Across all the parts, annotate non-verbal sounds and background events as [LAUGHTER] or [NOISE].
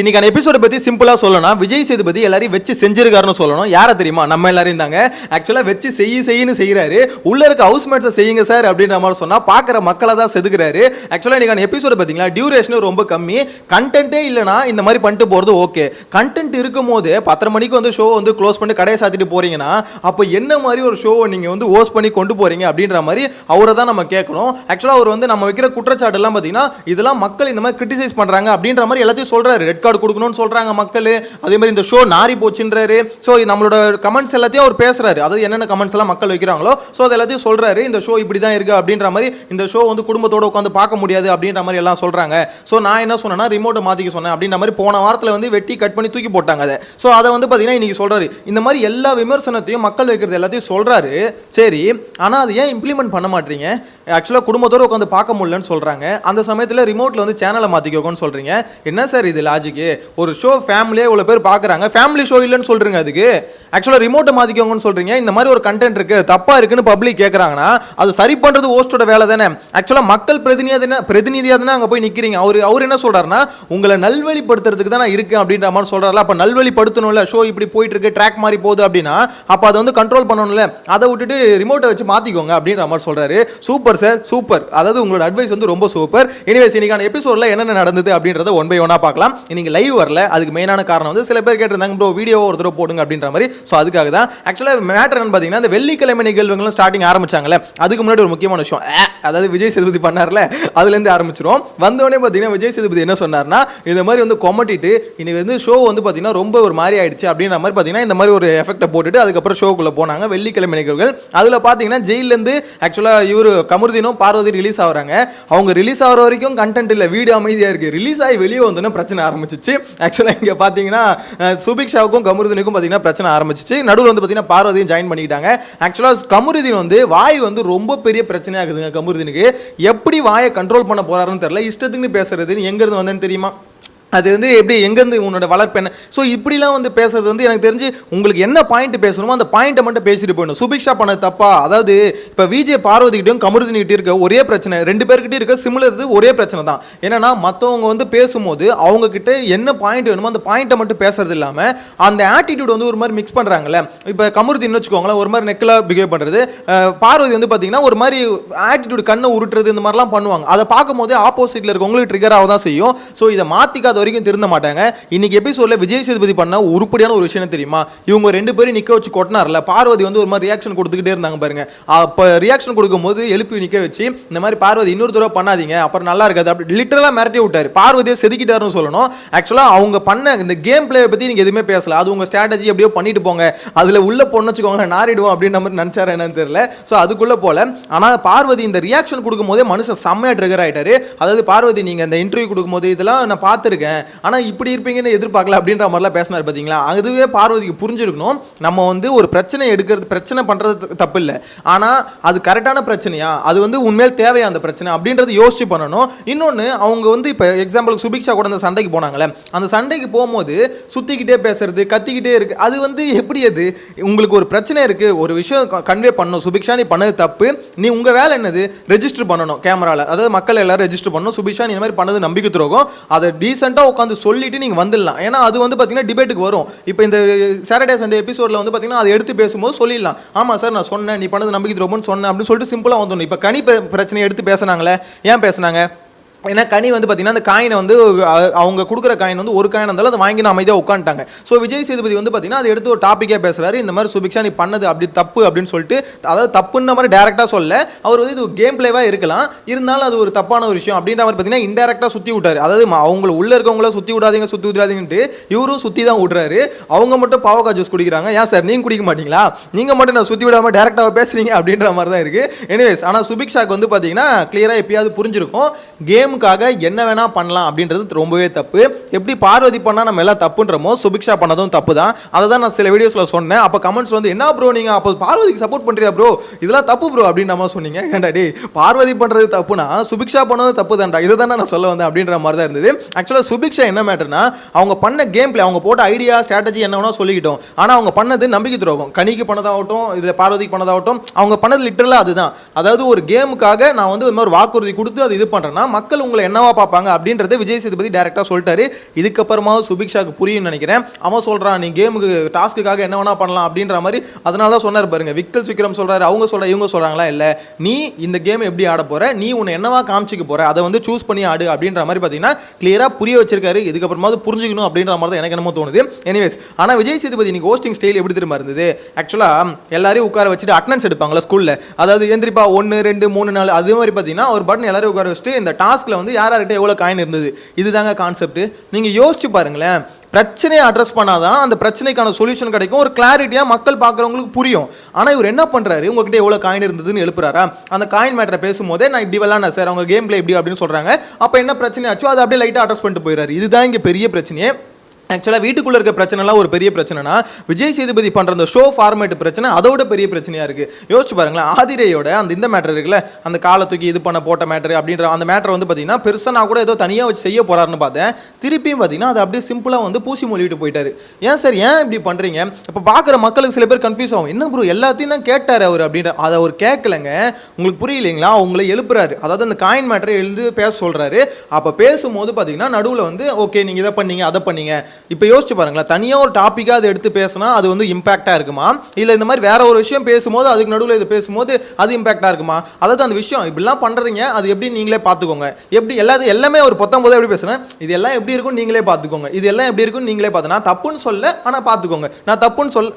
இன்னைக்கான எபிசோட பத்தி சிம்பிளா சொல்லணும். விஜய் சேதுபதி எல்லாரையும் வச்சு செஞ்சிருக்காருன்னு சொல்லணும். யாரை தெரியுமா? நம்ம எல்லாரையும் தாங்க. ஆக்சுவலா வச்சு செய்ய செய்யன்னு செய்யறாரு உள்ள இருக்க ஹவுஸ்மேட்ஸை செய்யுங்க சார் அப்படின்ற மாதிரி சொன்னா பாக்குற மக்களை தான் செதுக்குறாரு. ஆக்சுவலா இன்னைக்கான எபிசோட பாத்தீங்களா? டியூரேஷனும் ரொம்ப கம்மி. கண்டென்ட்டே இல்லைனா இந்த மாதிரி பண்ணிட்டு போறது ஓகே கண்டென்ட் இருக்கும் போது பத்தரை மணிக்கு வந்து ஷோ வந்து க்ளோஸ் பண்ணி கடையை சாத்திட்டு போறீங்கன்னா அப்போ என்ன மாதிரி ஒரு ஷோவை நீங்க வந்து ஓஸ் பண்ணி கொண்டு போறீங்க அப்படின்ற மாதிரி அவரை தான் நம்ம கேட்கணும். ஆக்சுவலா அவர் வந்து நம்ம வைக்கிற குற்றச்சாட்டு எல்லாம் பாத்தீங்கன்னா இதெல்லாம் மக்கள் இந்த மாதிரி கிரிட்டிசைஸ் பண்றாங்க அப்படின்ற மாதிரி எல்லாத்தையும் சொல்றாரு. ரெட் கார்டு கொடுக்கணும்னு சொல்கிறாங்க மக்கள். அதே மாதிரி இந்த ஷோ நாரி போச்சுன்றாரு. ஸோ நம்மளோட கமெண்ட்ஸ் எல்லாத்தையும் அவர் பேசுகிறாரு அதாவது என்னென்ன கமெண்ட்ஸ் எல்லாம் மக்கள் வைக்கிறாங்களோ ஸோ அது எல்லாத்தையும் சொல்கிறாரு இந்த ஷோ இப்படி தான் இருக்குது அப்படின்ற மாதிரி இந்த ஷோ வந்து குடும்பத்தோடு உட்காந்து பார்க்க முடியாது அப்படின்ற மாதிரி எல்லாம் சொல்கிறாங்க ஸோ நான் என்ன சொன்னேன்னா ரிமோட்டை மாற்றிக்க சொன்னேன் அப்படின்ற மாதிரி போன வாரத்தில் வந்து வெட்டி கட் பண்ணி தூக்கி போட்டாங்க அதை. ஸோ அதை வந்து பார்த்தீங்கன்னா இன்னைக்கு சொல்கிறாரு இந்த மாதிரி எல்லா விமர்சனத்தையும் மக்கள் வைக்கிறது எல்லாத்தையும் சொல்கிறாரு சரி ஆனால் அது ஏன் இம்ப்ளிமெண்ட் பண்ண மாட்டீங்க? ஆக்சுவலாக குடும்பத்தோட உட்காந்து பார்க்க முடியலன்னு சொல்கிறாங்க அந்த சமயத்தில் ரிமோட்டில் வந்து சேனலை மாற்றிக்கோன்னு சொல்கிறீங்க என்ன சார் இது லாஜிக்கு ஒரு ஷோ ஃபேமிலியே இவ்வளோ பேர் பார்க்குறாங்க ஃபேமிலி ஷோ இல்லைன்னு சொல்கிறீங்க அதுக்கு. ஆக்சுவலாக ரிமோட்டை மாற்றிக்கோங்கன்னு சொல்கிறீங்க இந்த மாதிரி ஒரு கண்டென்ட் இருக்குது தப்பாக இருக்குன்னு பப்ளிக் கேட்குறாங்கன்னா அது சரி பண்ணுறது ஹோஸ்டோட வேலை தானே. ஆக்சுவலாக மக்கள் பிரதிநிதியாக பிரதிநிதியாக தானே அங்கே போய் நிற்கிறீங்க அவர் அவர் என்ன சொல்கிறாருன்னா உங்களை நல்வழிப்படுத்துறதுக்கு தான் நான் இருக்கேன் அப்படின்ற மாதிரி சொல்றாருல. அப்போ நல்வழிப்படுத்தணும்ல. ஷோ இப்படி போயிட்டு இருக்கு ட்ராக் மாதிரி போகுது அப்படின்னா அப்போ அதை வந்து கண்ட்ரோல் பண்ணணும்ல. அதை விட்டுட்டு ரிமோட்டை வச்சு மாற்றிக்கோங்க அப்படின்ற மாதிரி சொல்கிறாரு சூப்பர் சார் சூப்பர் அதாவது உங்களோட அட்வைஸ் வந்து ரொம்ப சூப்பர் எனிவேஸ் இன்னைக்கான எபிசோடில் என்னென்ன நடந்தது அப்படின்றத ஒன் பை ஒன்னாக பார்க்கலாம். இன்னைக்கு லைவ் வரல அதுக்கு மெயினான காரணம் வந்து சில பேர் கேட்டிருந்தாங்க ப்ரோ வீடியோ ஒரு தடவை போடுங்க அப்படின்ற மாதிரி. ஸோ அதுக்காக தான். ஆக்சுவலாக மேட்டர் என்னன்னு பார்த்தீங்கன்னா இந்த வெள்ளிக்கிழமை நிகழ்வுகளும் ஸ்டார்டிங் ஆரம்பிச்சாங்கல்ல அதுக்கு முன்னாடி ஒரு முக்கியமான விஷயம். அதாவது விஜய் சேதுபதி பண்ணார்ல அதுலேருந்து ஆரம்பிச்சிரும் வந்தோடனே பார்த்தீங்கன்னா விஜய் சேதுபதி என்ன சொன்னார்னா இந்த மாதிரி வந்து கொமட்டிட்டு இன்னைக்கு வந்து ஷோ வந்து பார்த்தீங்கன்னா ரொம்ப ஒரு மாதிரி ஆயிடுச்சு அப்படின்ற மாதிரி பார்த்தீங்கன்னா இந்த மாதிரி ஒரு எஃபெக்ட்டை போட்டுட்டு அதுக்கப்புறம் ஷோக்குள்ளே போனாங்க வெள்ளிக்கிழமை நிகழ்வுகள். அதில் பார்த்தீங்கன்னா ஜெயிலேருந்து ஆக்சுவலாக இவர் கமருதீனும் பார்வதி ரிலீஸ் ஆகுறாங்க. அவங்க ரிலீஸ் ஆகிற வரைக்கும் கண்டென்ட் இல்லை வீடு அமைதியாக இருக்குது ரிலீஸ் ஆகி வெளியே வந்தோன்னே பிரச்சனை ஆரம்பிச்சிச்சு. ஆக்சுவலாக இங்கே பார்த்தீங்கன்னா சுபிக்ஷாவுக்கும் கமருதீனுக்கும் பார்த்தீங்கன்னா பிரச்சனை ஆரம்பிச்சிச்சு. நடுவில் வந்து பார்த்தீங்கன்னா பார்வதியும் ஜாயின் பண்ணிக்கிட்டாங்க. ஆக்சுவலாக கமருதீன் வந்து வாய் வந்து ரொம்ப பெரிய பிரச்சனையாகுதுங்க கமருதீனுக்கு எப்படி வாயை கண்ட்ரோல் பண்ண போறாருன்னு தெரியல. இஷ்டத்துக்குன்னு பேசுறதுன்னு எங்கேருந்து வந்தேன்னு தெரியுமா? அது வந்து எப்படி எங்கேருந்து உன்னோட வளர்ப்பு என்ன? ஸோ இப்படிலாம் வந்து பேசுறது வந்து எனக்கு தெரிஞ்சு உங்களுக்கு என்ன பாயிண்ட் பேசணுமோ அந்த பாயிண்ட்டை மட்டும் பேசிட்டு போயிடும் சுபிக்ஷா பண்ண தப்பா? அதாவது இப்போ விஜய் பார்வதிக்கிட்டையும் கமருதினிகிட்ட இருக்க ஒரே பிரச்சனை ரெண்டு பேர்கிட்டயும் இருக்க சிமிலர் ஒரே பிரச்சனை தான். என்னன்னா மற்றவங்க வந்து பேசும்போது அவங்க கிட்ட என்ன பாயிண்ட் வேணுமோ அந்த பாயிண்ட்டை மட்டும் பேசுறது இல்லாமல் அந்த ஆட்டிடியூட் வந்து ஒரு மாதிரி மிக்ஸ் பண்ணுறாங்கல்ல இப்போ கமருதின்னு வச்சுக்கோங்களேன் ஒரு மாதிரி நெக்கில் பிஹேவ் பண்ணுறது பார்வதி வந்து பார்த்தீங்கன்னா ஒரு மாதிரி ஆட்டிடியூட் கண்ணை உருட்டுறது இந்த மாதிரிலாம் பண்ணுவாங்க. அதை பார்க்கும்போது ஆப்போசிட்டில் இருக்கவங்களுக்கு ட்ரிகர் ஆக தான் செய்யும். ஸோ இதை மாற்றிக்காத வரைக்கும் திருந்த மாட்டாங்க. இன்னைக்கு எபிசோடில் விஜய் சேதுபதி பண்ண உருப்படியான ஒரு விஷயம் தெரியுமா? இவங்க ரெண்டு பேரும் நிற்க வச்சு கொட்டினார்ல பார்வதி வந்து ஒரு மாதிரி ரியாக்ஷன் கொடுத்துக்கிட்டே இருந்தாங்க பாருங்க. அப்போ ரியாக்ஷன் கொடுக்கும்போது எழுப்பி நிற்க வச்சு இந்த மாதிரி பார்வதி இன்னொரு தடவை பண்ணாதீங்க அப்புறம் நல்லா இருக்காது அப்படி லிட்டரலாக மிரட்டி விட்டாரு. பார்வதியை செதுக்கிட்டாருன்னு சொல்லணும். ஆக்சுவலாக அவங்க பண்ண இந்த கேம் பிளே பற்றி நீங்கள் எதுவுமே பேசல. அது உங்கள் ஸ்ட்ராட்டஜி எப்படியோ பண்ணிட்டு போங்க. அதில் உள்ள பொண்ணு வச்சுக்கோங்க நாரிடுவோம் அப்படின்ற மாதிரி நினச்சாரு என்னன்னு தெரியல. ஸோ அதுக்குள்ளே போல. ஆனால் பார்வதி இந்த ரியாக்ஷன் கொடுக்கும்போதே மனுஷன் செம்மையாக ட்ரிகர் ஆயிட்டாரு. அதாவது பார்வதி நீங்கள் இந்த இன்டர்வியூ கொடுக்கும்போது இதெல்லாம் நான் பார்த்துருக்கேன். ஆனால் இப்படி இருப்பீங்கன்னு எதிர்பார்க்கல அப்படின்ற மாதிரிலாம் பேசினார் பார்த்தீங்களா அதுவே பார்வதிக்கு புரிஞ்சிருக்கணும். நம்ம வந்து ஒரு பிரச்சனை எடுக்கிறது பிரச்சனை பண்ணுறது தப்பு இல்லை ஆனால் அது கரெக்டான பிரச்சனையா? அது வந்து உண்மையில் தேவையா அந்த பிரச்சனை? அப்படின்றது யோசிச்சு பண்ணணும். இன்னொன்று அவங்க வந்து இப்போ எக்ஸாம்பிளுக்கு சுபிக்ஷா கூட அந்த சண்டைக்கு போனாங்களே அந்த சண்டைக்கு போகும்போது சுற்றிக்கிட்டே பேசுறது கத்திக்கிட்டே இருக்கு. அது வந்து எப்படி அது? உங்களுக்கு ஒரு பிரச்சனை இருக்கு ஒரு விஷயம் கன்வே பண்ணணும். சுபிக்ஷா நீ பண்ணது தப்பு. நீ உங்கள் வேலை என்னது? ரெஜிஸ்டர் பண்ணணும் கேமராவில் அதாவது மக்கள் எல்லாரும் ரெஜிஸ்டர் பண்ணணும். சுபிக்ஷா நீ இந்த மாதிரி பண்ணது நம்பிக்கை துரோகம். அதை டீசெண்டாக உட்காந்து சொல்லிட்டு நீங்கள் வந்துடலாம். ஏன்னா அது வந்து பார்த்தீங்கன்னா டிபேட்டுக்கு வரும். இப்போ இந்த சாட்டர்டே சண்டே எபிசோடில் வந்து பார்த்தீங்கன்னா அதை எடுத்து பேசும்போது சொல்லிடலாம். ஆமாம் சார் நான் சொன்னேன். நீ பண்ணது நம்பிக்கை ரொம்பன்னு சொன்னேன் அப்படின்னு சொல்லிட்டு சிம்பிளாக வந்துடணும். இப்போ கனி பிரச்சனை பிரச்சனையை எடுத்து பேசுனாங்களே ஏன் பேசுனாங்க? ஏன்னா கனி வந்து பார்த்தீங்கன்னா அந்த காயினை வந்து அவங்க கொடுக்குற காயின் வந்து ஒரு காயின் இருந்தாலும் அதை வாங்கி நான் அமைதியாக உட்காந்துட்டாங்க. ஸோ விஜய் சேதுபதி வந்து பார்த்தீங்கன்னா அதை எடுத்து ஒரு டாப்பிக்காக பேசுகிறாரு இந்த மாதிரி சுபிக்ஷா நீ பண்ணது அப்படி தப்பு அப்படின்னு சொல்லிட்டு அதாவது தப்புன்ற மாதிரி டேரெக்டாக சொல்ல அவர் வந்து இது கேம் பிளேவாக இருக்கலாம். இருந்தாலும் அது ஒரு தப்பான ஒரு விஷயம் அப்படின்ற மாதிரி பார்த்தீங்கன்னா இன்டெரக்டாக சுற்றி விட்டாரு. அதாவது அவங்க அவங்கள உள்ள இருக்கவங்கள சுற்றி விடாதீங்க சுற்றி விடாதீங்கன்ட்டு இவரும் சுற்றி தான் விட்றாரு அவங்க மட்டும் பாவக்கா ஜூஸ் குடிக்கிறாங்க. ஏன் சார் நீங்கள் குடிக்க மாட்டீங்களா? நீங்கள் மட்டும் நான் சுற்றி விடாமல் டேரெக்டாக பேசுறீங்க அப்படின்ற மாதிரி தான் இருக்குது எனிவேஸ் ஆனால் சுபிக்ஷாக்கு வந்து பார்த்தீங்கன்னா கிளியராக எப்பயாவது புரிஞ்சிருக்கும். கேம் ஃபேமுக்காக என்ன வேணா பண்ணலாம் அப்படின்றது ரொம்பவே தப்பு. எப்படி பார்வதி பண்ணால் நம்ம எல்லாம் தப்புன்றமோ சுபிக்ஷா பண்ணதும் தப்பு தான் அதை தான் நான் சில வீடியோஸில் சொன்னேன். அப்போ கமெண்ட்ஸ் வந்து என்ன ப்ரோ நீங்கள் அப்போ பார்வதிக்கு சப்போர்ட் பண்ணுறியா ப்ரோ இதெல்லாம் தப்பு ப்ரோ அப்படின்னு நம்ம சொன்னீங்க. ஏன்டா பார்வதி பண்ணுறது தப்புனா சுபிக்ஷா பண்ணது தப்பு தான்டா இதை தானே நான் சொல்ல வந்தேன் அப்படின்ற மாதிரி தான் இருந்தது ஆக்சுவலாக சுபிக்ஷா என்ன மேட்டர்னா அவங்க பண்ண கேம் பிளே அவங்க போட்ட ஐடியா ஸ்ட்ராட்டஜி என்ன வேணா சொல்லிக்கிட்டோம். ஆனால் அவங்க பண்ணது நம்பிக்கை துரோகம். கனிக்கு பண்ணதாகட்டும் இதில் பார்வதிக்கு பண்ணதாகட்டும் அவங்க பண்ணது லிட்டரலாக அதுதான். அதாவது ஒரு கேமுக்காக நான் வந்து ஒரு மாதிரி வாக்குறுதி கொடுத்து அது இது பண்ணுறேன்னா மக்கள் உங்களை என்னவா பார்ப்பாங்க அப்படின்றத விஜய் சேதுபதி டேரெக்டாக சொல்லிட்டாரு. இதுக்கப்புறமா சுபிக்ஷாக்கு புரியும்னு நினைக்கிறேன். அவன் சொல்கிறான் நீ கேமுக்கு டாஸ்க்குக்காக என்ன வேணா பண்ணலாம் அப்படின்ற மாதிரி. அதனால தான் சொன்னார் பாருங்க விக்கல் விக்ரம் சொல்கிறாரு அவங்க சொல்ற இவங்க சொல்றாங்களா இல்லை? நீ இந்த கேம் எப்படி ஆட போற? நீ உன்னை என்னவா காமிச்சிக்க போற? அதை வந்து சூஸ் பண்ணி ஆடு அப்படின்ற மாதிரி பார்த்தீங்கன்னா கிளியராக புரிய வச்சிருக்காரு. இதுக்கப்புறமாவது புரிஞ்சுக்கணும் அப்படின்ற மாதிரி தான் எனக்கு என்னமோ தோணுது. எனிவேஸ் ஆனால் விஜய் சேதுபதி இன்னைக்கு ஹோஸ்டிங் ஸ்டைல் எப்படி திரும்ப இருந்தது? ஆக்சுவலாக எல்லாரையும் உட்கார வச்சுட்டு அட்டனன்ஸ் எடுப்பாங்களா ஸ்கூலில் அதாவது எந்திரிப்பா ஒன்று ரெண்டு மூணு நாலு அதே மாதிரி பார்த்தீங்கன்னா ஒரு பட்டன் எல்லாரையும் உட்கார வச்சுட்டு இந்த டாஸ்க்கில் வந்து யார் யார்கிட்ட எவ்வளோ காயின் இருந்தது? இதுதாங்க கான்செப்ட் நீங்கள் யோசிச்சு பாருங்களேன். பிரச்சனையை அட்ரஸ் பண்ணாதான் அந்த பிரச்சனைக்கான சொல்யூஷன் கிடைக்கும். ஒரு கிளாரிட்டியாக மக்கள் பார்க்குறவங்களுக்கு புரியும். ஆனால் இவர் என்ன பண்ணுறாரு உங்ககிட்ட எவ்வளோ காயின் இருந்ததுன்னு எழுப்புறாரா? அந்த காயின் மேட்டரை பேசும்போதே நான் இப்படி விளாட்னா சார். அவங்க கேம் பிளே இப்படி அப்படின்னு சொல்கிறாங்க அப்போ என்ன பிரச்சனை ஆச்சோ? அதை அப்படியே லைட்டாக அட்ரஸ் பண்ணிட்டு போயிடுறாரு. இதுதான் இங்கே பெரிய பிரச்சனையே. ஆக்சுவலாக வீட்டுக்குள்ளே இருக்க பிரச்சனைலாம் ஒரு பெரிய பிரச்சனைனா விஜய் சேதுபதி பண்ணுற அந்த ஷோ ஃபார்மேட் பிரச்சனை அதோட பெரிய பிரச்சனையாக இருக்குது யோசிச்சு பாருங்களேன் ஆதிரையோட அந்த இந்த மேட்டர் இருக்குல்ல அந்த காலை தூக்கி இது பண்ண போட்ட மேட்டர் அப்படின்ற அந்த மேட்டர் வந்து பார்த்தீங்கன்னா பெருசாக நான் கூட ஏதோ தனியாக வச்சு செய்ய போகிறாருன்னு பார்த்தேன். திருப்பியும் பார்த்தீங்கன்னா அது அப்படியே சிம்பிளாக வந்து பூசி மொழிட்டு போயிட்டாரு. ஏன் சார் ஏன் இப்படி பண்ணுறீங்க இப்போ பார்க்குற மக்களுக்கு சில பேர் கன்ஃபியூஸ் ஆகும். என்ன ப்ரோ எல்லாத்தையும் தான் கேட்டார் அவர் அப்படின்ற அதை அவர் கேட்கலங்க. உங்களுக்கு புரியலைங்களா? உங்களை எழுப்புறாரு. அதாவது அந்த காயின் மேட்டரை எழுது பேச சொல்கிறாரு அப்போ பேசும்போது பார்த்தீங்கன்னா நடுவில் வந்து ஓகே நீங்கள் இதை பண்ணீங்க அதை பண்ணீங்க. இப்போ யோசிச்சு பாருங்களேன் தனியாக ஒரு டாப்பிக்காக அதை எடுத்து பேசினா அது வந்து இம்பாக்டாக இருக்குமா? இல்லை இந்த மாதிரி வேற ஒரு விஷயம் பேசும்போது அதுக்கு நடுவில் இது பேசும்போது அது இம்பாக்டாக இருக்குமா? அதாவது அந்த விஷயம் இப்படிலாம் பண்ணுறீங்க அது எப்படி நீங்களே பார்த்துக்கோங்க. எப்படி எல்லாத்தையும் எல்லாமே ஒரு பத்தொம்போது எப்படி பேசுகிறேன் இது எல்லாம் எப்படி இருக்கும் நீங்களே பார்த்துக்கோங்க. இது எல்லாம் எப்படி இருக்கும் நீங்களே பார்த்து நான் தப்புன்னு சொல்ல ஆனால் பார்த்துக்கோங்க. நான் தப்புன்னு சொல்ல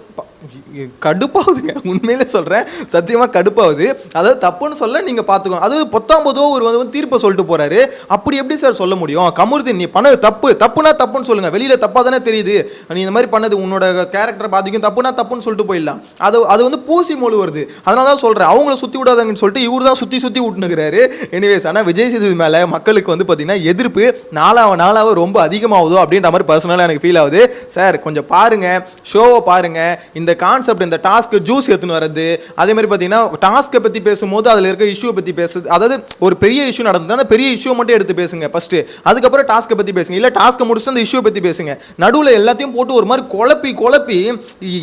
கடுப்பாகுதுங்க. உண்மையிலே சொல்கிறேன் சத்தியமாக கடுப்பாகுது. அதாவது தப்புன்னு சொல்ல நீங்கள் பார்த்துக்கோங்க அது பத்தொம்பதோ ஒரு வந்து தீர்ப்பை சொல்லிட்டு போகிறாரு அப்படி எப்படி சார் சொல்ல முடியும்? கமுருதீன் நீ பண்ணது தப்பு. தப்புனா தப்புன்னு சொல்லுங்கள் வெளியில் தப்பாக தானே தெரியுது. நீ இந்த மாதிரி பண்ணது உன்னோட கேரக்டரை பாதிக்கும். தப்புனா தப்புன்னு சொல்லிட்டு போயிடலாம். அது அது வந்து பூசி மொழி வருது அதனால தான் சொல்கிறேன் அவங்கள சுற்றி விடாதாங்கன்னு சொல்லிட்டு இவர் தான் சுற்றி சுற்றி விட்டுனுக்கிறாரு எனிவேஸ் ஆனால் விஜய் சேதுபதி மேலே மக்களுக்கு வந்து பார்த்தீங்கன்னா எதிர்ப்பு நாளாக நாளாக ரொம்ப அதிகமாகுதோ அப்படின்ற மாதிரி பர்சனலாக எனக்கு ஃபீல் ஆகுது. சார் கொஞ்சம் பாருங்கள் ஷோவை பாருங்கள் இந்த இந்த கான்செப்ட் இந்த டாஸ்க் ஜூஸ் எடுத்துன்னு வரது அதே மாதிரி பார்த்தீங்கன்னா டாஸ்க்கை பற்றி பேசும்போது அதில் இருக்க இஷ்யூ பற்றி பேசுது அதாவது ஒரு பெரிய இஷ்யூ நடந்ததுன்னா பெரிய இஷ்யூ மட்டும் எடுத்து பேசுங்க ஃபஸ்ட்டு அதுக்கப்புறம் டாஸ்க்கை பற்றி பேசுங்க. இல்லை டாஸ்க்கை முடிச்சு அந்த இஷ்யூ பற்றி பேசுங்க. நடுவில் எல்லாத்தையும் போட்டு ஒரு மாதிரி குழப்பி குழப்பி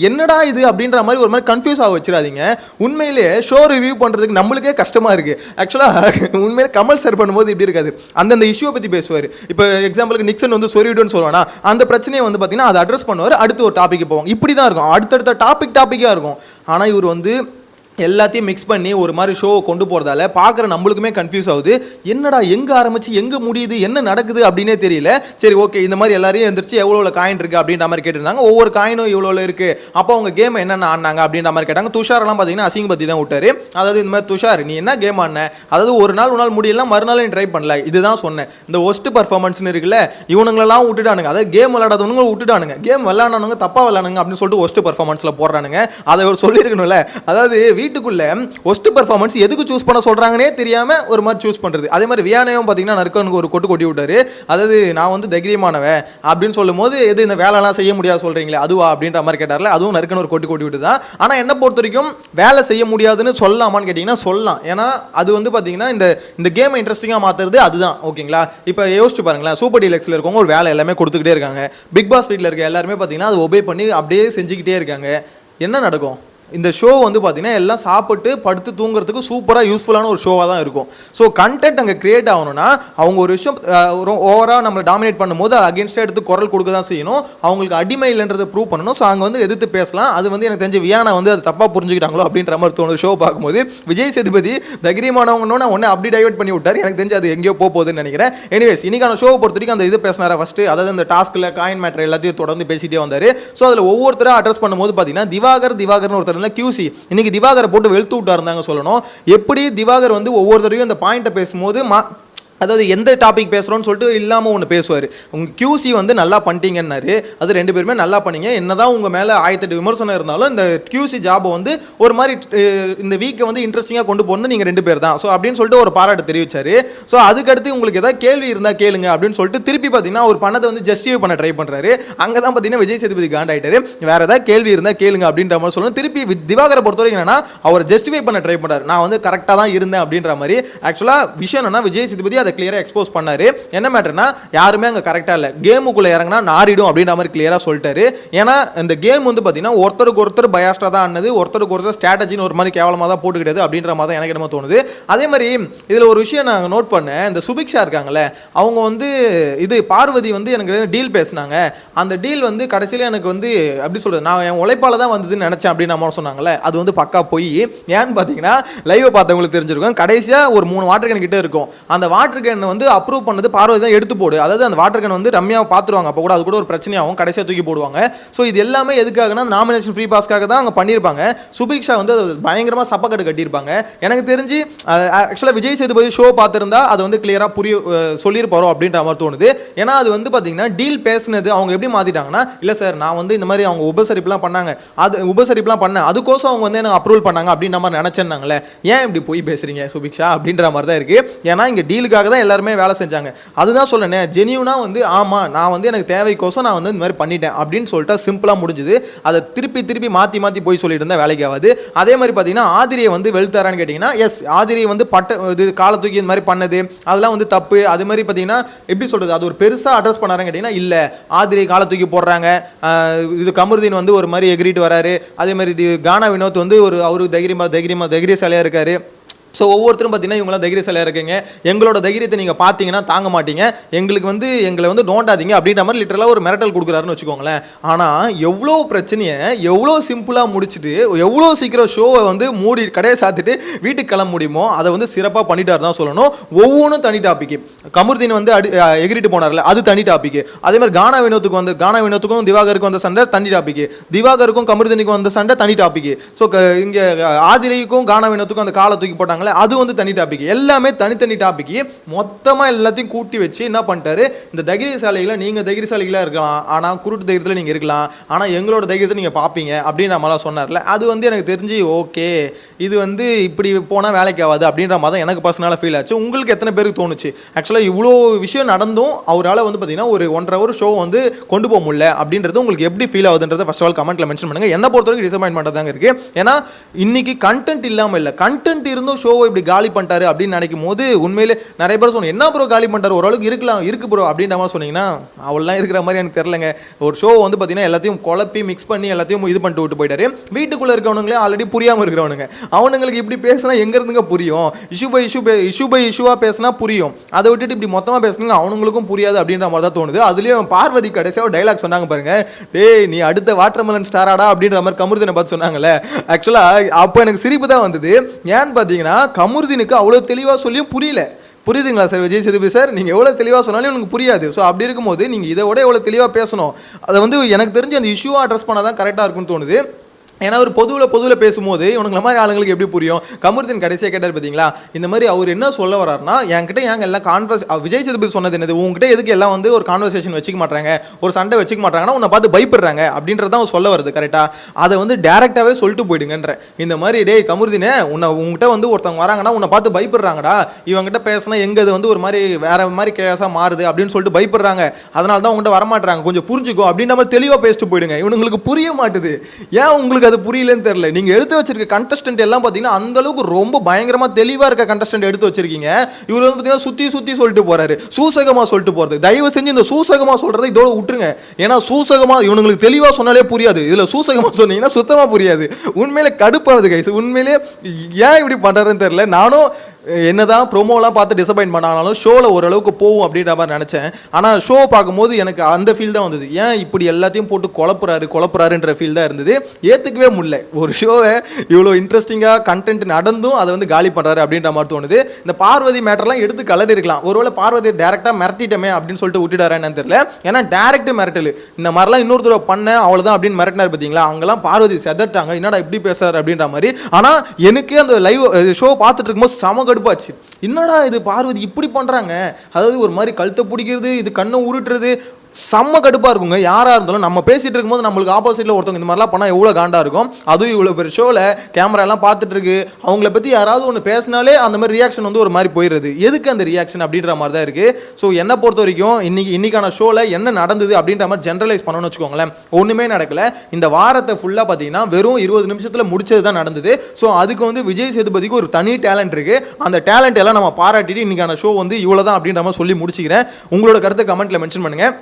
என்னடா இது அப்படின்ற மாதிரி ஒரு மாதிரி கன்ஃபியூஸ் ஆக வச்சிடாதீங்க. உண்மையிலேயே ஷோ ரிவ்யூ பண்ணுறதுக்கு நம்மளுக்கே கஷ்டமாக இருக்குது ஆக்சுவலாக உண்மையிலே கமல் சார் பண்ணும்போது இப்படி இருக்காது. அந்தந்த இஷ்யூவை பற்றி பேசுவார். இப்போ எக்ஸாம்பிளுக்கு நிக்சன் வந்து சொரிவிடுன்னு சொல்லுவானா அந்த பிரச்சனையை வந்து பார்த்தீங்கன்னா அதை அட்ரஸ் பண்ணுவார். அடுத்து ஒரு டாபிக் போவாங்க. இப்படி தான் இருக்கும். அடுத்தடுத்த டாபிக் டாப்பிக்காக இருக்கும். ஆனால் இவர் வந்து எல்லாத்தையும் மிக்ஸ் பண்ணி ஒரு மாதிரி ஷோவை கொண்டு போகிறதால பார்க்குற நம்மளுக்குமே கன்ஃபியூஸ் ஆகுது. என்னடா எங்கே ஆரம்பிச்சு எங்கே முடியுது என்ன நடக்குது அப்படின்னே தெரியல. சரி ஓகே இந்த மாதிரி எல்லாரையும் எந்திரிச்சு எவ்வளோ காயின் இருக்குது அப்படின்ற மாதிரி கேட்டிருந்தாங்க. ஒவ்வொரு காயினும் இவ்வளோ இருக்குது அப்போ அவங்க கேம் என்னென்ன ஆடினாங்க அப்படின்ற மாதிரி கேட்டாங்க. துஷாரெல்லாம் பார்த்தீங்கன்னா அசிங்க பற்றி தான் விட்டார். அதாவது இந்த மாதிரி துஷார் நீ என்ன கேம் ஆடின? அதாவது ஒரு நாள் ஒரு நாள் முடியலாம் மறுநாள் நீ ட்ரை பண்ணல. இதுதான் சொன்னேன். இந்த ஒஸ்ட் பர்ஃபார்மன்ஸ்னு இருக்குல்ல இவனுங்களெல்லாம் விட்டுட்டானுங்க. அதாவது கேம் விளையாடாதவங்க விட்டுட்டானுங்க. கேம் விளையாடணுங்க தப்பாக விளையாடுங்க அப்படின்னு சொல்லிட்டு ஒஸ்ட் பர்ஃபார்மன்ஸில் போடுறானுங்க. அதை அவர் சொல்லியிருக்கணும்ல. அதாவது வீட்டுக்குள்ள ஒஸ்ட் பர்ஃபார்மன்ஸ் எதுக்கு சூஸ் பண்ண சொல்றாங்கன்னே தெரியாம ஒரு மாதிரி சூஸ் பண்றது. அதே மாதிரி வியானயம் பார்த்தீங்கன்னா நறுக்கனுக்கு ஒரு கொட்டு கொட்டி விட்டாரு. அதாவது நான் வந்து தைரியமானவன் அப்படின்னு சொல்லும் போது எது இந்த வேலைலாம் செய்ய முடியாது சொல்றீங்களே அதுவா அப்படின்ற மாதிரி கேட்டார்ல. அதுவும் நறுக்கன் ஒரு கொட்டு கொட்டி விட்டு தான் ஆனால் என்ன பொறுத்த வரைக்கும் வேலை செய்ய முடியாதுன்னு சொல்லலாமான்னு கேட்டிங்கன்னா சொல்லலாம். ஏன்னா அது வந்து பார்த்தீங்கன்னா இந்த இந்த கேமை இன்ட்ரெஸ்டிங்காக மாற்றுறது அதுதான். ஓகேங்களா? இப்போ யோசிச்சு பாருங்களேன். சூப்பர் டீலக்ஸில் இருக்கவங்க ஒரு வேலை எல்லாமே கொடுத்துக்கிட்டே இருக்காங்க. பிக் பாஸ் வீட்டில் இருக்க எல்லாருமே பார்த்தீங்கன்னா அது ஒபே பண்ணி அப்படியே செஞ்சுக்கிட்டே இருக்காங்க. என்ன நடக்கும்? இந்த ஷோ வந்து பார்த்தீங்கன்னா எல்லாம் சாப்பிட்டு படுத்து தூங்குறதுக்கு சூப்பராக யூஸ்ஃபுல்லான ஒரு ஷோவாக தான் இருக்கும். ஸோ கண்டென்ட் அங்கே கிரியேட் ஆகணும்னா அவங்க ஒரு விஷயம் ஓவராக நம்மளை டாமினேட் பண்ணும்போது அது அகேன்ஸ்டாக எடுத்து குரல் கொடுக்க தான் செய்யணும். அவங்களுக்கு அடிமை இல்லைன்றதை ப்ரூவ் பண்ணணும். ஸோ அங்கே வந்து எதிர்த்து பேசலாம். அது வந்து எனக்கு தெரிஞ்ச வியானா வந்து அது தப்பாக புரிஞ்சுக்கிட்டாங்களோ அப்படின்ற மாதிரி தோணுது ஷோ பார்க்கும்போது விஜய் சேதுபதி தைரியமானவங்கன்னு ஒன்று அப்படி டைவெர்ட் பண்ணி விட்டார். எனக்கு தெரிஞ்சு அது எங்கேயோ போக போகுதுன்னு நினைக்கிறேன். எனிவேஸ் இன்னைக்கான ஷோவை பொறுத்த வரைக்கும் அந்த இது பேசினார் ஃபஸ்ட்டு அதாவது அந்த டாஸ்க்கில் காயின் மேட்டர் எல்லாத்தையும் தொடர்ந்து பேசிட்டே வந்தார். ஸோ அதில் ஒவ்வொருத்தரும் அட்ரஸ் பண்ணும்போது பார்த்தீங்கன்னா திவாகர் திவாகர்னு ஒருத்தர் இருந்தால் கியூசி இன்னைக்கு திவாகரை போட்டு வெளுத்து விட்டா இருந்தாங்க சொல்லணும். எப்படி திவாகர் வந்து ஒவ்வொரு தடவையும் அந்த பாயிண்ட்டை பேசும்போது மா அதாவது எந்த டாபிக் பேசுகிறோன்னு சொல்லிட்டு இல்லாமல் ஒன்று பேசுவார். உங்கள் கியூசி வந்து நல்லா பண்ணிட்டீங்கன்னாரு. அது ரெண்டு பேருமே நல்லா பண்ணீங்க. என்னதான் உங்கள் மேலே ஆயிரத்தெட்டு விமர்சனம் இருந்தாலும் இந்த கியூசி ஜாபை வந்து ஒரு மாதிரி இந்த வீக்கை வந்து இன்ட்ரெஸ்டிங்காக கொண்டு போகணும் நீங்கள் ரெண்டு பேர் தான். ஸோ அப்படின்னு சொல்லிட்டு ஒரு பாராட்டு தெரிவிச்சார். ஸோ அதுக்கடுத்து உங்களுக்கு ஏதாவது கேள்வி இருந்தால் கேளுங்க அப்படின்னு சொல்லிட்டு திருப்பி பார்த்தீங்கன்னா ஒரு பணத்தை வந்து ஜஸ்டிஃபை பண்ண ட்ரை பண்ணுறாரு அங்கே தான் பார்த்தீங்கன்னா விஜய் சேதுபதி காண்டாயிட்டாரு. வேறு ஏதாவது கேள்வி இருந்தால் கேளுங்க அப்படின்ற மாதிரி சொல்லணும் திருப்பி திவாகரை பொறுத்த வரைக்கும் என்னன்னா அவர் ஜஸ்டிஃபை பண்ண ட்ரை பண்ணுறாரு நான் வந்து கரெக்டாக தான் இருந்தேன் அப்படின்ற மாதிரி. ஆக்சுவலாக விஷயம் என்னன்னா விஜய் சேதுபதி அதை கிளியராக எக்ஸ்போஸ் பண்ணார். என்ன மேட்டர்னா யாருமே அங்கே கரெக்டாக இல்லை. கேமுக்குள்ளே இறங்கினா நாரிடும் அப்படின்ற மாதிரி கிளியராக சொல்லிட்டாரு. ஏன்னா இந்த கேம் வந்து பார்த்தீங்கன்னா ஒருத்தருக்கு ஒருத்தர் பயாஸ்டாக தான் ஆனது ஒருத்தருக்கு ஒருத்தர் ஸ்ட்ராட்டஜின்னு ஒரு மாதிரி கேவலமாக தான் போட்டுக்கிட்டது அப்படின்ற மாதிரி தான் எனக்கு என்னமோ தோணுது. அதே மாதிரி இதில் ஒரு விஷயம் நான் நோட் பண்ணேன். இந்த சுபிக்ஷா இருக்காங்கல்ல அவங்க வந்து இது பார்வதி வந்து எனக்கு டீல் பேசினாங்க. அந்த டீல் வந்து கடைசியில் எனக்கு வந்து எப்படி சொல்கிறது நான் என் உழைப்பால் தான் வந்ததுன்னு நினச்சேன் அப்படின்னு நம்ம சொன்னாங்கல்ல அது வந்து பக்கா போய். ஏன்னு பார்த்தீங்கன்னா லைவை பார்த்தவங்களுக்கு தெரிஞ்சிருக்கும். கடைசியாக ஒரு மூணு வாட்டர் கேன் கிட்ட இருக்கும். அந்த வாட்டர் கேன் வந்து அப்ரூவ் பண்ணது பார்வதி தான் எடுத்து போடு. அதாவது அந்த வாட்டர் கேன் வந்து ரம்யாவை பார்த்துருவாங்க. அப்போ கூட அது கூட ஒரு பிரச்சனையாகும் கடைசியாக தூக்கி போடுவாங்க. ஸோ இது எல்லாமே எதுக்காகனா நாமினேஷன் ஃப்ரீ பாஸ்க்காக தான் அவங்க பண்ணியிருப்பாங்க சுபிக்ஷா வந்து அது பயங்கரமாக சப்பக்கட்டு கட்டியிருப்பாங்க. எனக்கு தெரிஞ்சு ஆக்சுவலாக விஜய் சேதுபதி ஷோ பார்த்துருந்தா அது வந்து கிளியராக புரிய சொல்லியிருப்பாரோ அப்படின்ற மாதிரி தோணுது. ஏன்னா அது வந்து பார்த்தீங்கன்னா டீல் பேசுனது அவங்க எப்படி மாற்றிட்டாங்கன்னா இல்லை சார் நான் வந்து இந்த மாதிரி அவங்க உபசரிப்புலாம் பண்ணாங்க. அது உபசரிப்புலாம் பண்ணேன் அதுக்கோசம் அவங்க வந்து எனக்கு அப்ரூவல் பண்ணாங்க அப்படின்ற மாதிரி நினச்சிருந்தாங்களே ஏன் இப்படி போய் பேசுறீங்க சுபிக்ஷா அப்படின்ற மாதிரி தான் இருக்குது ஏன்னா இங்கே டீலுக்காக தான் எல்லாருமே வேலை செஞ்சாங்க. அதுதான் சொல்லணேன் ஜெனியூனா வந்து ஆமாம் நான் வந்து எனக்கு தேவைக்கோசம் நான் வந்து இந்த மாதிரி பண்ணிட்டேன் அப்படின்னு சொல்லிட்டு சிம்பிளாக முடிஞ்சுது. அதை திருப்பி திருப்பி மாற்றி மாற்றி போய் சொல்லிட்டு இருந்தால் வேலைக்கு ஆகாது. அதே மாதிரி பார்த்தீங்கன்னா ஆதிரியை வந்து வெளுத்தாரான்னு கேட்டிங்கன்னா எஸ் ஆதிரியை வந்து பட்ட இது காலை தூக்கி இந்த மாதிரி பண்ணது அதெல்லாம் வந்து தப்பு. அது மாதிரி பார்த்தீங்கன்னா எப்படி சொல்கிறது அது ஒரு பெருசாக அட்ரஸ் பண்ணாரான்னு கேட்டிங்கன்னா இல்லை ஆதிரியை காலை தூக்கி போடுறாங்க. இது கமருதீன் வந்து ஒரு மாதிரி எகிரிட்டு வராரு. அதே மாதிரி இது கானா வினோத் வந்து ஒரு அவரு தைரியமாக தைரியமாக தைரியசாலியாக இருக்காரு. ஸோ ஒவ்வொருத்தரும் பார்த்தீங்கன்னா இவங்களாம் தைரியசாலியாக இருக்கீங்க. எங்களோட தைரியத்தை நீங்கள் பார்த்தீங்கன்னா தாங்க மாட்டீங்க. எங்களுக்கு வந்து எங்களை வந்து நோண்டாதீங்க அப்படின்ற மாதிரி லிட்டரலாக ஒரு மிரட்டல் கொடுக்குறாருன்னு வச்சுக்கோங்களேன். ஆனால் எவ்வளோ பிரச்சனையை எவ்வளோ சிம்பிளாக முடிச்சுட்டு எவ்வளோ சீக்கிரம் ஷோவை வந்து மூடி கடையை சாத்திட்டு வீட்டுக்கு கிளம்ப முடியுமோ அதை வந்து சிறப்பாக பண்ணிட்டார் தான் சொல்லணும். ஒவ்வொன்றும் தனி டாபிக் கமருதீன் வந்து அடி எகிரிட்டு போனார்ல அது தனி டாபிக் அதே மாதிரி கானா வினோத்துக்கு வந்து கானா வினோத்துக்கும் திவாகருக்கும் வந்த சண்டை தனி டாபிக் திவாகருக்கும் கமருதீனுக்கும் வந்த சண்டை தனி டாபிக் ஸோ இங்கே ஆதிரைக்கும் கானா வினோத்துக்கும் அந்த காலை தூக்கி போட்டாங்க போட்டாங்களே அது வந்து தனி டாபிக் எல்லாமே தனித்தனி டாபிக் மொத்தமாக எல்லாத்தையும் கூட்டி வச்சு என்ன பண்ணிட்டாரு? இந்த தைரியசாலிகளை நீங்கள் தைரியசாலிகளாக இருக்கலாம். ஆனால் குருட்டு தைரியத்தில் நீங்கள் இருக்கலாம். ஆனால் எங்களோட தைரியத்தை நீங்கள் பார்ப்பீங்க அப்படின்னு நம்மளாம் சொன்னார்ல. அது வந்து எனக்கு தெரிஞ்சு ஓகே இது வந்து இப்படி போனால் வேலைக்கு ஆகாது அப்படின்ற மாதிரி தான் எனக்கு பர்சனலாக ஃபீல் ஆச்சு. உங்களுக்கு எத்தனை பேருக்கு தோணுச்சு? ஆக்சுவலாக இவ்வளோ விஷயம் நடந்தும் அவரால் வந்து பார்த்தீங்கன்னா ஒரு ஒன்றரை ஹவர் ஷோ வந்து கொண்டு போக முடியல அப்படின்றது உங்களுக்கு எப்படி ஃபீல் ஆகுதுன்றதை ஃபர்ஸ்ட் ஆஃப் ஆல் கமெண்ட்டில் மென்ஷன் பண்ணுங்க. என்ன பொறுத்தவரைக்கும் டிசப்பாயின்மெண்ட் தாங்க இருக்குது ஏன்னா இன்னைக்கு கண்டென்ட் இல்லாமல் இல்லை. கண்டென்ட் இருந்தும் ஷோ ஷோவை இப்படி காலி பண்ணிட்டாரு அப்படின்னு நினைக்கும் போது உண்மையிலே நிறைய பேர் சொன்னோம் என்ன ப்ரோ காலி பண்ணிட்டாரு? ஓரளவுக்கு இருக்கலாம் இருக்கு ப்ரோ அப்படின்ற மாதிரி சொன்னீங்கன்னா அவள்லாம் இருக்கிற மாதிரி எனக்கு தெரிலங்க ஒரு ஷோ வந்து பார்த்தீங்கன்னா எல்லாத்தையும் குழப்பி மிக்ஸ் பண்ணி எல்லாத்தையும் இது பண்ணிட்டு விட்டு போயிட்டாரு. வீட்டுக்குள்ளே இருக்கவனுங்களே ஆல்ரெடி புரியாமல் இருக்கிறவனுங்க. அவனுங்களுக்கு இப்படி பேசினா எங்கேருந்துங்க புரியும்? Issue by issue issue by இஷ்யூவாக பேசினா புரியும். அதை விட்டுட்டு இப்படி மொத்தமாக பேசினா அவனுங்களுக்கும் புரியாது அப்படின்ற மாதிரி தான் தோணுது. அதுலேயும் பார்வதி கடைசியாக ஒரு டைலாக் சொன்னாங்க பாருங்க. டேய் நீ அடுத்த வாட்டர்மெலன் ஸ்டாராடா அப்படின்ற மாதிரி கமருதீனை பார்த்து சொன்னாங்கல்ல. ஆக்சுவலாக அப்போ எனக்கு சிரிப்பு தான் வந்தது. ஏன்னு பார்த்தீங்கன்னா கமருதீனுக்கு அவ்வளோ தெளிவாக சொல்லியும் புரியல. புரியுதுங்களா சார்? விஜய் சேதுபதி சார் நீங்கள் எவ்வளோ தெளிவாக சொன்னாலும் எனக்கு புரியாது. ஸோ அப்படி இருக்கும்போது நீங்கள் இதை விட எவ்வளோ தெளிவாக பேசணும். அதை வந்து எனக்கு தெரிஞ்சு அந்த இஷ்யூவாக அட்ரஸ் பண்ணால் தான் கரெக்டாக இருக்கும்னு தோணுது. ஏன்னா அவர் பொதுவில் பொதுவில் பேசும்போது இவனுங்கள மாதிரி ஆளுங்களுக்கு எப்படி புரியும்? கமருதீன் கடைசியாக கேட்டார் பார்த்தீங்களா இந்த மாதிரி அவர் என்ன சொல்ல வர்றாருன்னா என்கிட்ட ஏங்க எல்லாம் கான்வர்ஸ் விஜய் சேதுபதி சொன்னது என்னது? உங்ககிட்ட எதுக்கு எல்லாம் வந்து ஒரு கான்வர்சேஷன் வச்சுக்க மாட்டாங்க ஒரு சண்டை வச்சுக்க மாட்டாங்கன்னா உன்னை பார்த்து பயப்படுறாங்க அப்படின்றது அவர் சொல்ல வருது கரெக்டாக அதை வந்து டேரெக்டாகவே சொல்லிட்டு போயிடுங்கன்ற. இந்த மாதிரி டேய் கமருதீனே உன்னை உங்ககிட்ட வந்து ஒருத்தவங்க வராங்கன்னா உன்னை பார்த்து பயப்படுறாங்கடா. இவங்ககிட்ட பேசினா எங்க இது வந்து ஒரு மாதிரி வேற மாதிரி கேஸாக மாறுது அப்படின்னு சொல்லிட்டு பயப்படுறாங்க. அதனால தான் உங்ககிட்ட வரமாட்டாங்க கொஞ்சம் புரிஞ்சுக்கோ அப்படின்ற மாதிரி தெளிவாக பேசிட்டு போயிடுங்க. இவனுங்களுக்கு புரிய மாட்டுது. ஏன் உங்களுக்கு அது புரியலன்னு தெரியல. நீங்கள் எடுத்து வச்சிருக்க கண்டஸ்டன்ட் எல்லாம் பார்த்தீங்கன்னா அந்த அளவுக்கு ரொம்ப பயங்கரமா தெளிவாக இருக்க கண்டஸ்டன்ட் எடுத்து வச்சிருக்கீங்க. இவர் வந்து பார்த்தீங்கன்னா சுற்றி சுற்றி சொல்லிட்டு போறாரு. சூசகமாக சொல்லிட்டு போறது. தயவு செஞ்சு இந்த சூசகமாக சொல்றதை இதோட விட்டுருங்க. ஏன்னா சூசகமாக இவனுங்களுக்கு தெளிவாக சொன்னாலே புரியாது. இதில் சூசகமாக சொன்னீங்கன்னா சுத்தமாக புரியாது. உண்மையிலே கடுப்பாகுது கைஸ் உண்மையிலே ஏன் இப்படி பண்றாருன்னு தெரியல. நானும் என்னதான் ப்ரோமோலாம் பார்த்து டிசப்பாயின்ட் பண்ணாலும் ஷோவில் ஓரளவுக்கு போகும் அப்படின்ற மாதிரி நினச்சேன். ஆனால் ஷோ பார்க்கும்போது எனக்கு அந்த ஃபீல் தான் வந்தது. ஏன் இப்படி எல்லாத்தையும் போட்டு குழப்புறாரு குழப்புறாருன்ற ஃபீல் தான் இருந்தது. ஏற்றுக்கவே முடியல. ஒரு ஷோவை இவ்வளோ இன்ட்ரெஸ்டிங்காக கண்டென்ட் நடந்தும் அதை வந்து காலி பண்ணுறாரு அப்படின்ற மாதிரி தோணுது. இந்த பார்வதி மேட்டர்லாம் எடுத்து கலர் இருக்கலாம் ஒருவேளை பார்வதி டேரெக்டாக மிரட்டிட்டமே அப்படின்னு சொல்லிட்டு விட்டுட்டாரா என்னன்னு தெரியல. ஏன்னா டேரக்ட் மிரட்டல். இந்த மாதிரிலாம் இன்னொரு தடவை பண்ண அவ்வளோதான் அப்படின்னு மிரட்டினார் பார்த்தீங்களா அங்கெல்லாம் பார்வதி செதட்டாங்க என்னடா இப்படி பேசுறாரு அப்படின்ற மாதிரி. ஆனால் எனக்கே அந்த லைவ் ஷோ பார்த்துட்டு இருக்கும்போது சமக கடுப்பாச்சு என்னடா இது பார்வதி இப்படி பண்ணுறாங்க அதாவது ஒரு மாதிரி கழுத்தை பிடிக்கிறது இது கண்ணை உருட்டுறது செம்ம கடுப்பாக இருக்குங்க. யாராக இருந்தாலும் நம்ம பேசிகிட்டு இருக்கும்போது நம்மளுக்கு ஆப்போசிட்டில் ஒருத்தவங்க இந்த மாதிரிலாம் பண்ணால் எவ்வளோ காண்டாக இருக்கும்? அதுவும் இவ்வளோ பெரிய ஷோவில் கேமராலாம் பார்த்துட்ருக்கு பார்த்துட்டு இருக்கு. அவங்கள பற்றி யாராவது ஒன்று பேசினாலே அந்த மாதிரி ரியாக்ஷன் வந்து ஒரு மாதிரி போயிடுது எதுக்கு அந்த ரியாக்ஷன் அப்படின்ற மாதிரி தான் இருக்குது ஸோ என்னை பொறுத்த வரைக்கும் இன்னைக்கு இன்னைக்கான ஷோவில் என்ன நடந்தது அப்படின்ற மாதிரி ஜென்ரலைஸ் பண்ணணும்னு வச்சுக்கோங்களேன். ஒன்றுமே நடக்கல. இந்த வாரத்தை ஃபுல்லாக பார்த்தீங்கன்னா வெறும் இருபது நிமிஷத்தில் முடிச்சது தான் நடந்தது. ஸோ அதுக்கு வந்து விஜய் சேதுபதிக்கு ஒரு தனி டேலண்ட் இருக்குது அந்த டேலண்ட் எல்லாம் நம்ம பாராட்டிட்டு இன்னைக்கான ஷோ வந்து இவ்வளோ தான் அப்படின்ற மாதிரி சொல்லி முடிச்சுக்கிறேன். உங்களோட கருத்தை கமெண்ட்டில் மென்ஷன் பண்ணுங்கள்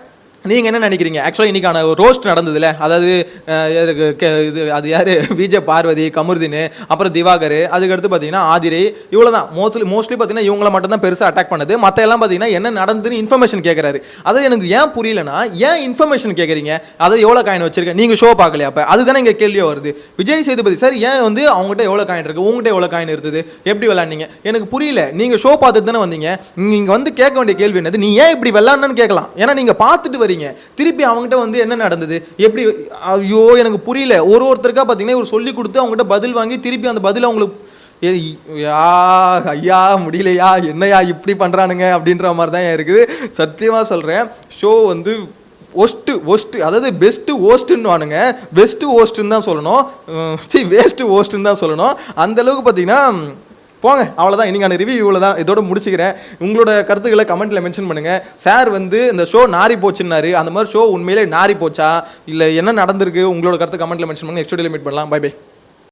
நீங்கள் என்ன நினைக்கிறீங்க? ஆக்சுவலாக இன்னைக்கான ரோஸ்ட் நடந்ததுல அதாவது கே- இது அது யார்? [LAUGHS] விஜே பார்வதி கமருதீன் அப்புறம் திவாகர் அதுக்கடுத்து பார்த்தீங்கன்னா ஆதிரை இவ்வளோ தான் மோஸ்ட்லி மோஸ்ட்லி பார்த்தீங்கன்னா இவங்கள மட்டும் தான் பெருசாக அட்டாக் பண்ணது. மற்ற எல்லாம் பார்த்தீங்கன்னா என்ன நடந்ததுன்னு இன்ஃபர்மேஷன் கேட்குறாரு அது எனக்கு ஏன் புரியலனா ஏன் இன்ஃபர்மேஷன் கேட்குறீங்க அதை எவ்வளோ காயின் வச்சிருக்கேன் நீங்கள் ஷோ பார்க்கலையா அப்போ? அதுதானே இங்கே கேள்வியாக வருது. விஜய் சேதுபதி சார் ஏன் வந்து அவங்ககிட்ட எவ்வளோ காயின் இருக்குது உங்ககிட்ட எவ்வளோ காயின் இருந்தது? எப்படி விளாண்டீங்க எனக்கு புரியல. நீங்கள் ஷோ பார்த்துட்டு தானே வந்தீங்க. நீங்கள் வந்து கேட்க வேண்டிய கேள்வி என்னது? நீ ஏன் இப்படி விளாட்னு கேட்கலாம். ஏன்னா நீங்கள் பார்த்துட்டு வரீங்க. திருப்பி அவங்ககிட்ட வந்து என்ன நடந்தது? எப்படி ஐயோ எனக்கு புரியல. ஒரு ஒருத்தருக்கா பார்த்தீங்கன்னா இவர் சொல்லி கொடுத்து அவங்ககிட்ட பதில் வாங்கி திருப்பி அந்த பதில் அவங்களுக்கு யா ஐயா முடியலையா? என்னையா இப்படி பண்ணுறானுங்க அப்படின்ற மாதிரி தான் இருக்குது. சத்தியமாக சொல்கிறேன் ஷோ வந்து ஒஸ்ட்டு ஒஸ்ட்டு அதாவது பெஸ்ட்டு ஓஸ்ட்டுன்னு வானுங்க பெஸ்ட்டு ஓஸ்ட்டுன்னு தான் சொல்லணும். சரி வேஸ்ட்டு ஓஸ்ட்டுன்னு தான் சொல்லணும். அந்தளவுக்கு பார்த்தீங்கன்னா போங்க அவ்வளோதான் இன்னைக்கான ரிவ்யூ இவ்வளோ தான் இதோட முடிச்சுக்கிறேன். உங்களோட கருத்துக்களை கமெண்ட்டில் மென்ஷன் பண்ணுங்கள் சார் வந்து இந்த ஷோ நாரி போச்சுன்னாரு. அந்த மாதிரி ஷோ உண்மையிலே நாரி போச்சா? இல்லை என்ன நடந்திருக்கு? உங்களோட கருத்து கமெண்ட்டில் மென்ஷன் பண்ணுங்கள் நெக்ஸ்ட் மீட் பண்ணலாம். Bye bye